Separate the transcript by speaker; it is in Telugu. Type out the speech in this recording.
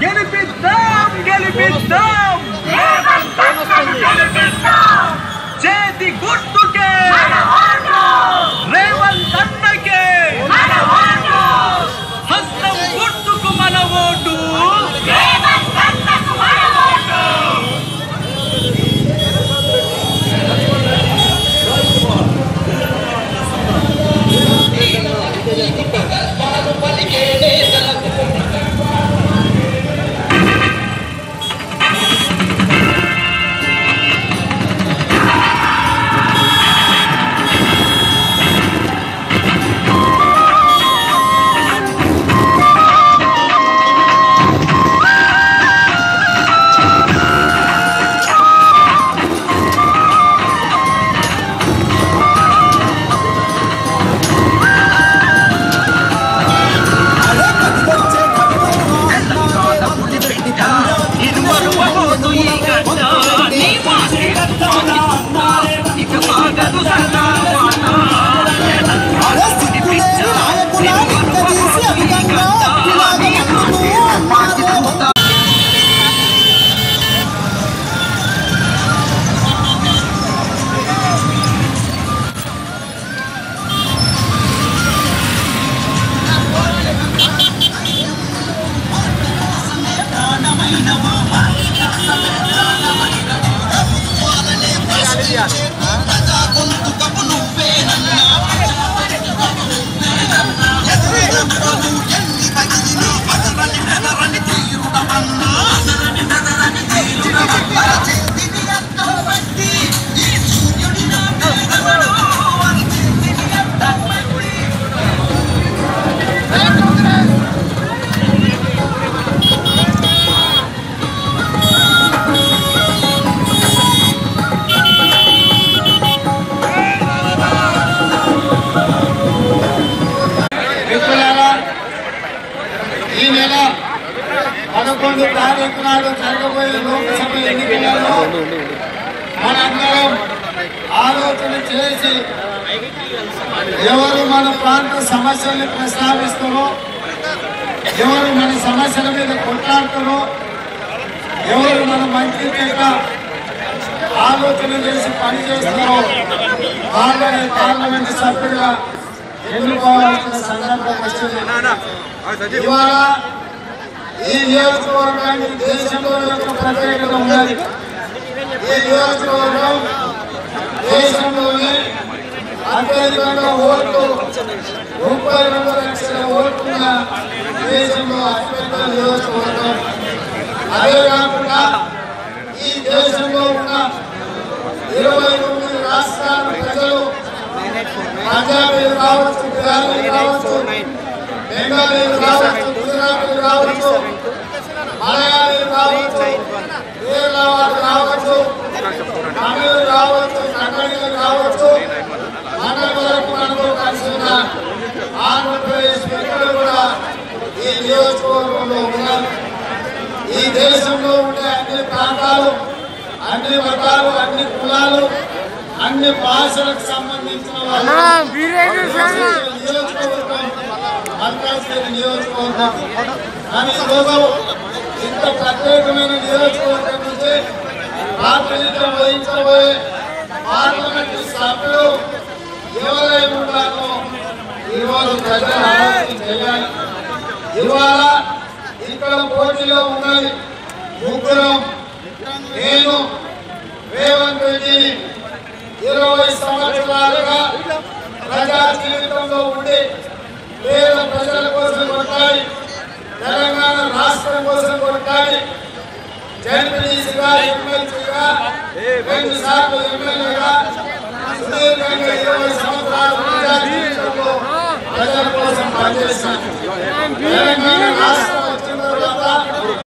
Speaker 1: Gel bir dam, gel bir
Speaker 2: dam. ఈ నెల పదకొండు తారీఖు నాడు జరగబోయే లోక్సభ ఎన్నికలలో మనందరం ఆలోచన చేసి ఎవరు మన ప్రాంత సమస్యల్ని ప్రస్తావిస్తారో ఎవరు మన సమస్యల మీద కొట్లాడతారో ఎవరు మన మంచి చేత ఆలోచన చేసి పనిచేస్తారో వాళ్ళని పార్లమెంట్ సభ్యులుగా ఎన్నుకోవాల్సిన సందర్భం వచ్చింది ఇవాళ ఈ నియోజకవర్గానికి దేశంలో యొక్క ప్రత్యేకత ఉన్నది ఈ నియోజకవర్గం దేశంలోనే అత్యధికంగా ఓట్లు ముప్పై రెండు లక్షల ఓట్లున్న దేశంలో అతిపెద్ద నియోజకవర్గం. అదే కాకుండా ఈ దేశంలో ఉన్న ఇరవై తొమ్మిది రాష్ట్రాల ప్రజలు పంజాబీలు కావచ్చు బిహారీలు కావచ్చు బెంగాలీలు కావచ్చు గుజరాతీలు కావచ్చు మలయాళీలు కావచ్చు వారు కావచ్చు తమిళులు కావచ్చు కన్నడీలు కావచ్చు మండలి వరకు కలిసి ఉన్న ఆంధ్రప్రదేశ్ వ్యక్తులు కూడా ఈ నియోజకవర్గంలో ఉన్నారు. ఈ దేశంలో ఉండే అన్ని ప్రాంతాలు అన్ని వర్గాలు అన్ని కులాలు అన్ని భాషలకు సంబంధించిన వాళ్ళు. నియోజకవర్గం మల్కాజ్గిరి నియోజకవర్గం. కానీ ఈరోజు ఇంత ప్రత్యేకమైన నియోజకవర్గం నుంచి ప్రాతినిధ్యం వహించబోయే పార్లమెంట్ సభ్యులు ఎవరై ఉంటారో ఈరోజు ప్రజలు ఆలోచన చేయాలి. ఇవాళ ఇక్కడ పోటీలో ఉన్నది ముగ్గురం. నేను రేవంత్ రెడ్డిని ఇరవై సంవత్సరాలుగా ప్రజా జీవితంలో ఉండి పేద ప్రజల కోసం కొట్టాలి తెలంగాణ రాష్ట్రం కోసం కొట్టాలి జడ్పీసీగా ఎమ్మెల్సీగా రెండు సార్లు ఎమ్మెల్యేగా సుదీర్ఘంగా ఇరవై సంవత్సరాల ప్రజా జీవితంలో ప్రజల కోసం పనిచేస్తాను తెలంగాణ రాష్ట్రం